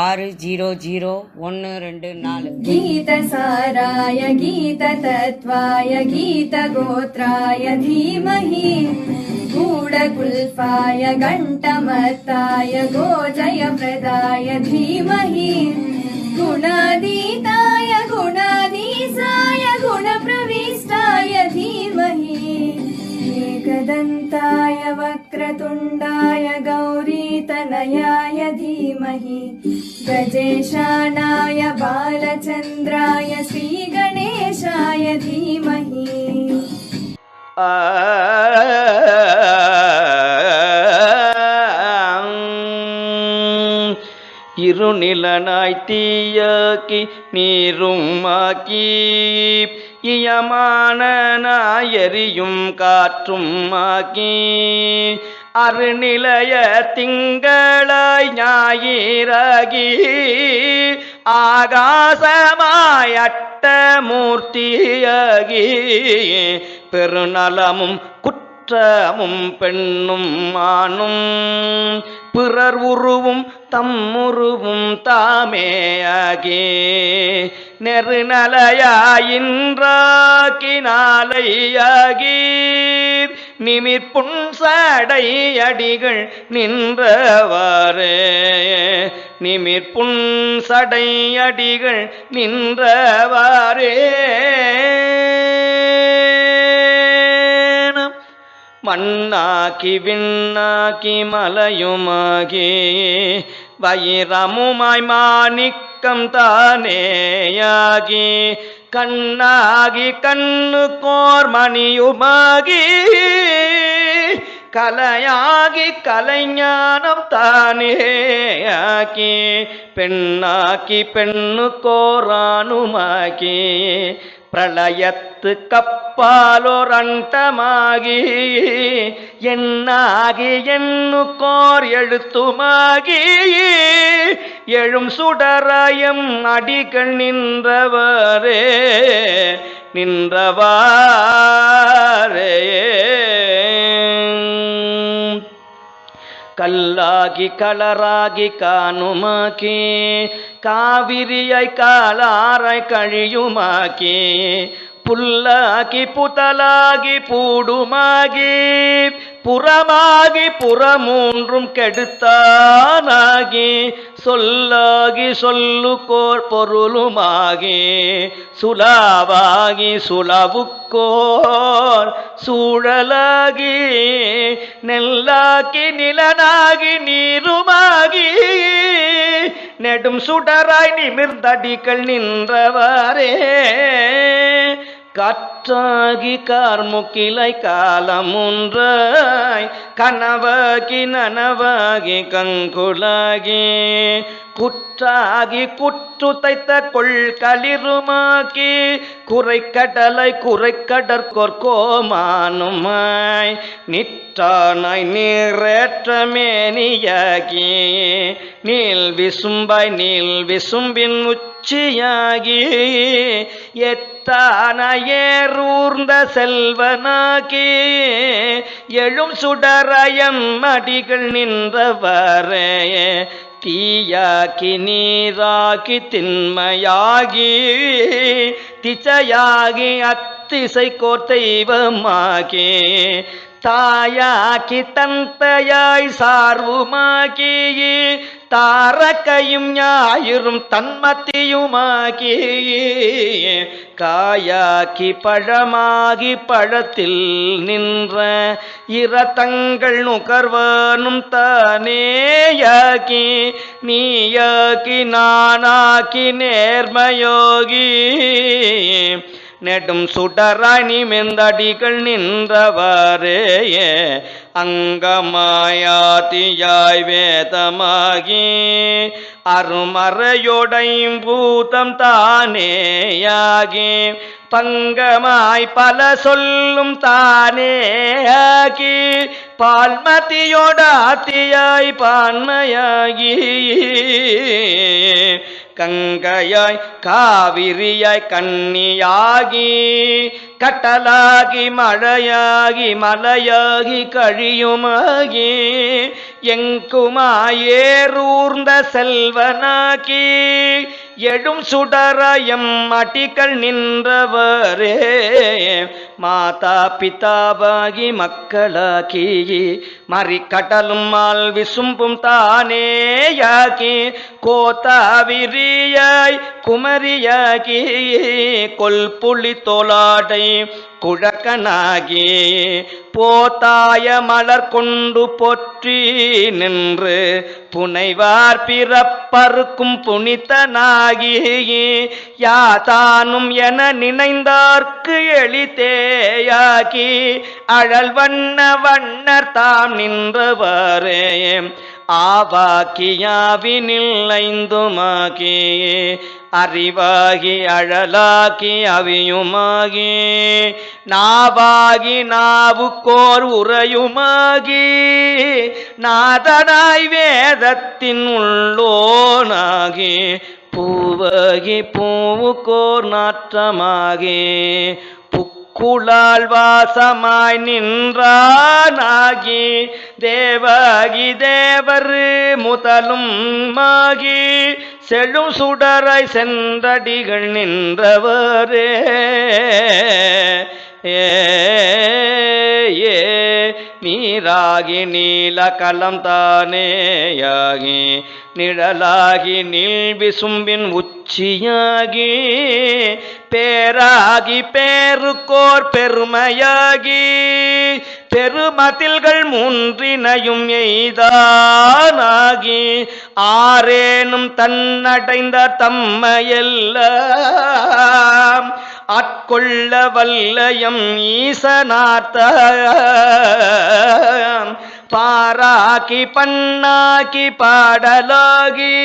ஆறு zero zero ஒன்று ரெண்டு நாலு गीतसाराय गीततत्त्वाय गीतगोत्राय धीमहि गूढकुल्पाय घण्टमत्ताय गोजयप्रदाय धीमहि गुणातीताय एकदन्ताय वक्रतुण्डाय गौरीतनयाय धीमहि गजेशानाय बालचन्द्राय श्रीगणेशाय धीमहि இருநிலனாய் தீயாக்கி நீருமாக்கி இயமான நாயறியும் காற்றும் ஆக்கி அருநிலைய திங்களாய் ஞாயிறகி ஆகாசமாயட்ட மூர்த்தியகி பெருநலமும் குற்றமும் பெண்ணும் ஆணும் பிறர் உருவும் தம்முருவும் தாமேயாகி நெருநலையாயின்றாக்கினாலையாகி நிமிர்ப்புண் சடை அடிகள் நின்றவாறே. நிமிர்ப்புண் சடை அடிகள் நின்றவாறே. மண்ணாக்கி விண்ணாக்கி மலையுமாகி. வைரமுமாய் பக்கம் தானேயாகி கண்ணாகி கண்ணு கோர் மணியுமாகி கலையாகி கலைஞானம் தானேயாக்கி பெண்ணாக்கி பெண்ணு கோரானுமாக்கி பிரளயத்து கப்பாலோரண்டமாகி என்னாகி எண்ணுக்கோர் எழுத்துமாகி எழும் சுடராயம் அடிகள் நின்றவரே நின்றவாரே கல்லாகி கலராகி காணுமாக்கி காவிரியை காலாரை கழியுமாக்கி புல்லாகி புதலாகி பூடுமாகி புறமாகி புறமூன்றும் கெடுத்தானாகி சொல்லாகி சொல்லுக்கோர் பொருளுமாகி சுலாவாகி சுலவுக்கோர் சூழலாகி நெல்லாக்கி நிலனாகி நீருமாகி நெடும் சுடராய் நிமிர்ந்தடிகள் நின்றவாரே. காற்றாகி கார்முகிலை காலமுன்றாய் கனவாகி நனவாகி கங்குலாகி குற்றாகி குற்று தைத்த கொள் குறைக்கடலை குறைக்கடற்கொர் நிற்றானாய் நீரேற்றமேனியாகி நீல் விசும்பாய் நீல் விசும்பின் உச்சியாகி எத்தான ஏறூர்ந்த செல்வனாகி எழும் சுடரயம் அடிகள் நின்றவரே தீயாக்கி நீராக்கி திண்மையாகி திச்சையாகி அத்திசை கோர்த்தெய்வமாகி தாயாக்கி தந்தையாய் சார்வுமாகி தாரக்கையும் ஞாயிறும் தன்மத்தியுமாகி காயாக்கி பழமாகி பழத்தில் நின்ற இரத்தங்கள் நுகர்வனும் தானேயாக்கி நீயாக்கி நானாக்கி நேர்மயோகி நெடும் சுடராய் மெந்தடிகள் நின்றவாறேயே அங்கமாயாதியாய் வேதமாகி அருமறையொடையும் பூதம் தானேயாகி பங்கமாய் பல சொல்லும் தானேயாகி பால்மதியோடாத்தியாய் பான்மையாகி கங்கையாய் காவிரியாய் கண்ணியாகி கட்டலாகி மழையாகி மலையாகி கழியுமாகி எங்குமாயேரூர்ந்த செல்வனாகி எழும் சுடரயம் அடிகள் நின்றவரே. மாதா பிதாவாகி மக்களாகி மறிக்கடலும் மால் விசும்பும் தானேயாகி கோத்தாவிரியாய் குமரியாகி கொல்புலி தோலாடை குழக்கனாகி போத்தாய மலர் கொண்டு போற்றி நின்று புனைவார் பிறப்பருக்கும் புனித்தனாகி யாதானும் என நினைந்தார்க்கு எளிதேயாகி அழல் வண்ண வண்ணர் தாம் நின்றவரே. ஆவாக்கியாவினில்லைந்துமாகி அறிவாகி அழலாக்கி அவியுமாகி நாவாகி நாவுக்கோர் உரையுமாகி நாதனாய் வேதத்தின் உள்ளோனாகி பூவகி பூவுக்கோர் நாற்றமாகி குழால் வாசமாய் நின்றானாகி தேவாகி தேவர் முதலும் மாகி செழும் சுடராய் சென்றடிகள் நின்றவரே. ஏ ஏ நீராகி நீல கலம் தானேயாகி நிழலாகி நீள் விசும்பின் உச்சியாகி பேராகி பேருக்கோர் பெருமையாகி பெருமதில்கள் மூன்றினையும் எய்தானாகி ஆரேனும் தன்னடைந்த தம்மையெல்லாம் ஆட்கொள்ள வல்லயம் ஈசனார்த்த பாராக்கி பண்ணாக்கி பாடலாகி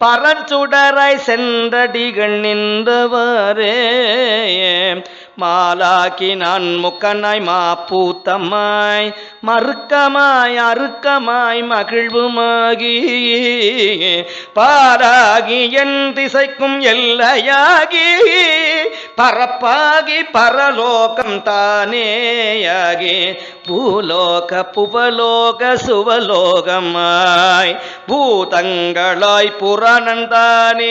பரஞ்சுடராய் சென்றடிகள் நின்றவரே. மாலாக்கி நான் முக்கனாய் மாப்பூத்தம்மாய் மறுக்கமாய் அறுக்கமாய் மகிழ்வுமாகி பாராகி என் திசைக்கும் எல்லையாகி பரப்பாகி பரலோகம் தானேயாகி பூலோக புவலோக சுவலோகமாய் பூதங்களாய் புராணந்தானேயாகி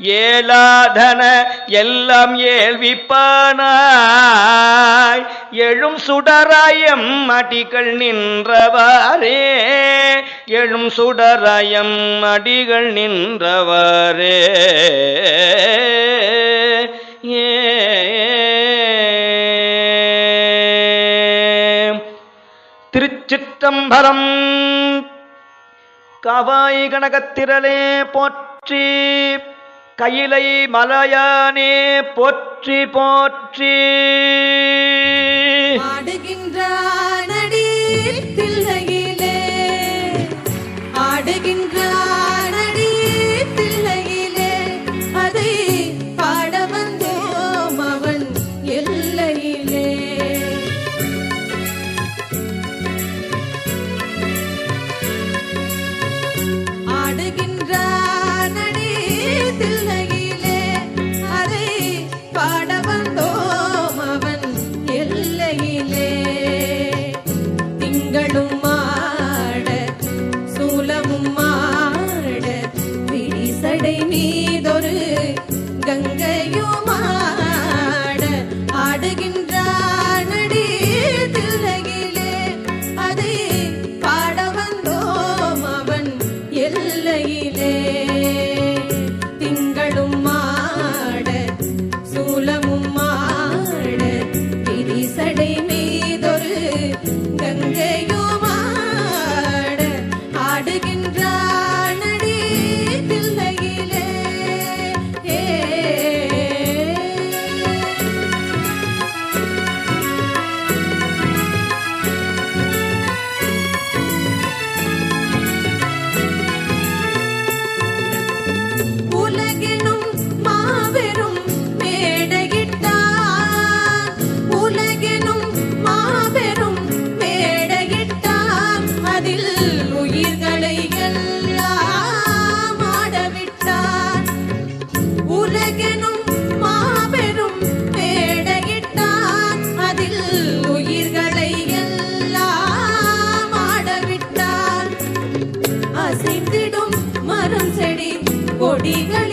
ஏலாதன எல்லாம் ஏழ்விப்பானாய். எழும் சுடராயம் அடிகள் நின்றவாரே எழும் சுடராயம் அடிகள் நின்றவாரே ஏ திருச்சிற்றம்பலம் காவாய் கனகத்திரளே போற்றி கையிலை மலையானே போற்றி போற்றி. ஆடுகின்றானடி கடை மீதொரு கங்கையுமா Big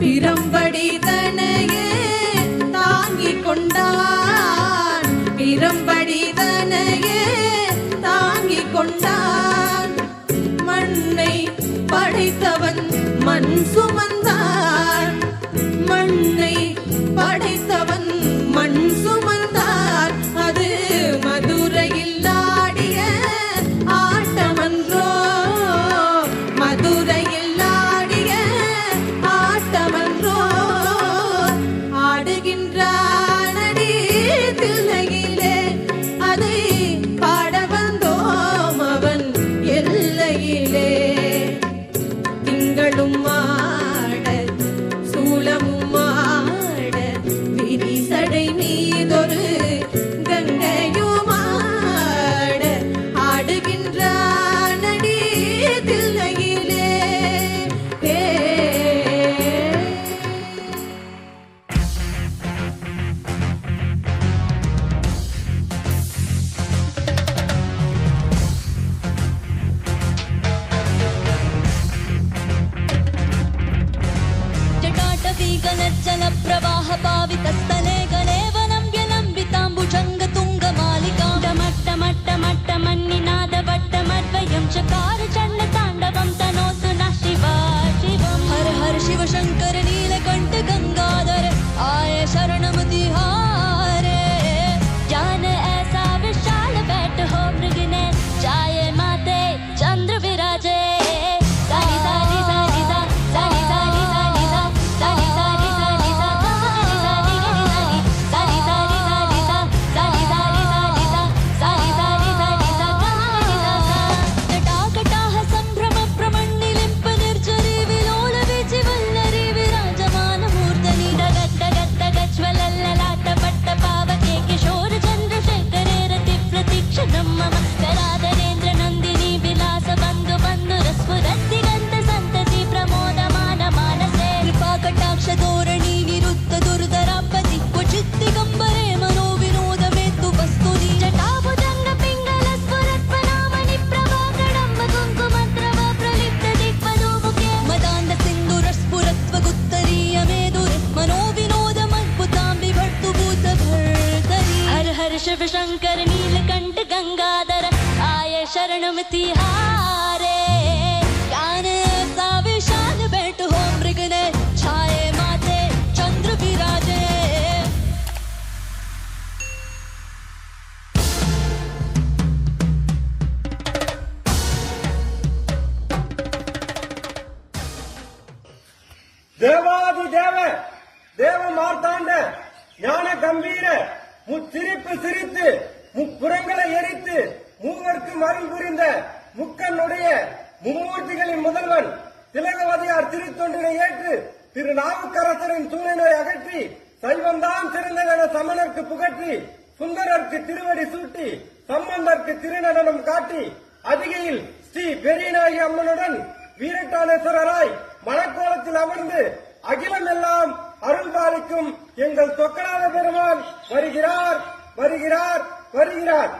பிரம்படி தனையே தாங்கிக் கொண்டான். பிரம்படி தனையே தாங்கிக் கொண்டான். மண்ணை படைத்தவன் மண் சுமன் गणर्जन प्रवाह पावितस्तने गणे वनम्ब्यलम्बिताम्बुजङ्ग तुङ्गमालिका टमट्टमट्टमट्टमन्निनाद वट्टमद्वयं चकार चण्ड ஞான கம்பீர முச்சிரிப்பு சிரித்து முப்புறங்களை எரித்து மூவர்க்கு அருள் புரிந்த முக்கனுடைய மும்மூர்த்திகளின் முதல்வன் திலகவதியார் திருத்தொண்டினை ஏற்று திரு நாவுக்கரசரின் சூழலை அகற்றி சைவந்தான் சிறந்ததென சமணர்க்கு புகற்றி சுந்தரர்க்கு திருவடி சூட்டி சம்பந்தர்க்கு திருநடனம் காட்டி அதிகையில் ஸ்ரீ பெரியநாயகி அம்மனுடன் வீரட்டானேஸ்வரராய் மணக்கோலத்தில் அமர்ந்து அகிலம் எல்லாம் அருள் பாலிக்கும் எங்கள் தொக்கநாத பெருமான் வருகிறார் வருகிறார் வருகிறார்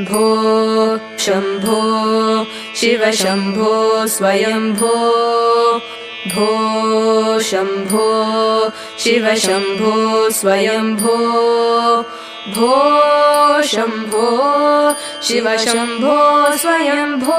भो शम्भो शिव शम्भो स्वयम्भो भो शम्भो शिव शम्भो स्वयम्भो भो शम्भो शिव शम्भो स्वयम्भो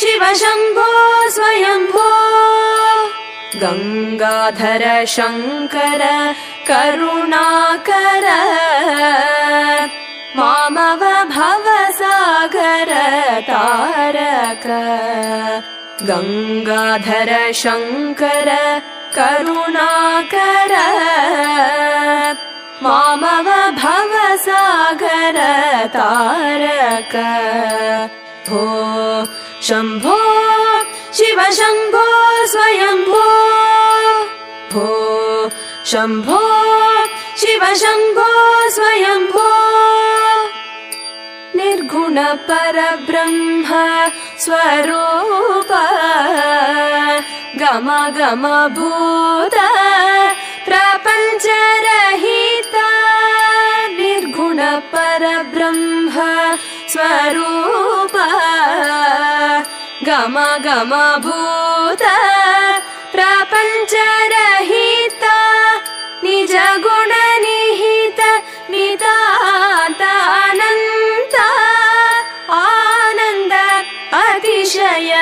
शिव शम्भो स्वयम्भो गङ्गाधर शङ्कर करुणाकर मामव भवसागर तारक गङ्गाधर शङ्कर करुणाकर मामव भवसागर तारक भो शम्भो शिव शम्भो स्वयम्भो। भो शम्भो शिव शम्भो निर्गुण परब्रह्म स्वरूप। गम गम भूत प्रपञ्चरहित। परब्रह्म स्वरूप गम गम भूत प्रपञ्चरहित निज गुण निहित नितातानन्त आनन्द अतिशय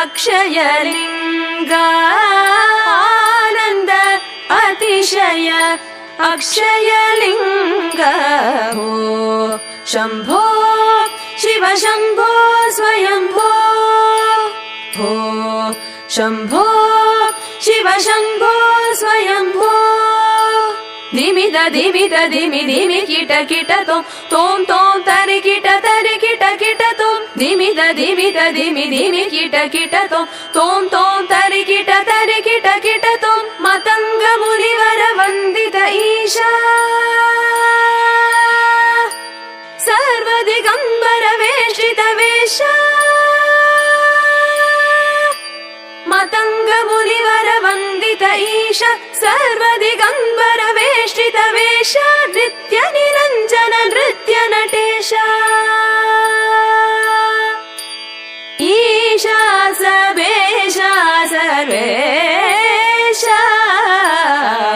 अक्षयलिङ्ग आनन्द अतिशय अक्षयलिङ्ग शम्भो शिव शम्भो स्वयम्भो शम्भो शिव शम्भो स्वयम्भो दिमिद दिमिद दिमि दिमि किट किट तों तों तों तरि किट तरि किट किट तों दिमिद दिमिद दिमि दिमि किट किट तों तों तों तरि किट तरि किट किट तों मतङ्ग मुनिवर वन्दित ईशा वर वन्दित ईश सर्वादिगम्बर वेष्टित वेष नृत्य निरञ्जन नृत्य नटेशा ईशासभेषासरे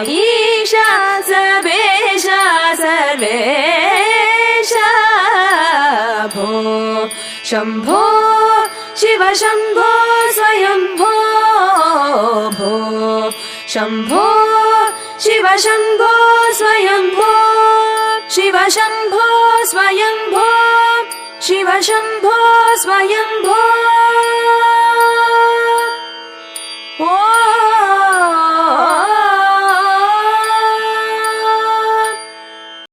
ईशासभेषासरे शो शम्भो शिव शम्भो स्वयम्भो। भो शम्भो शिव शम्भो स्वयम्भो शिव शम्भो स्वयम्भो शिव शम्भो स्वयम्भो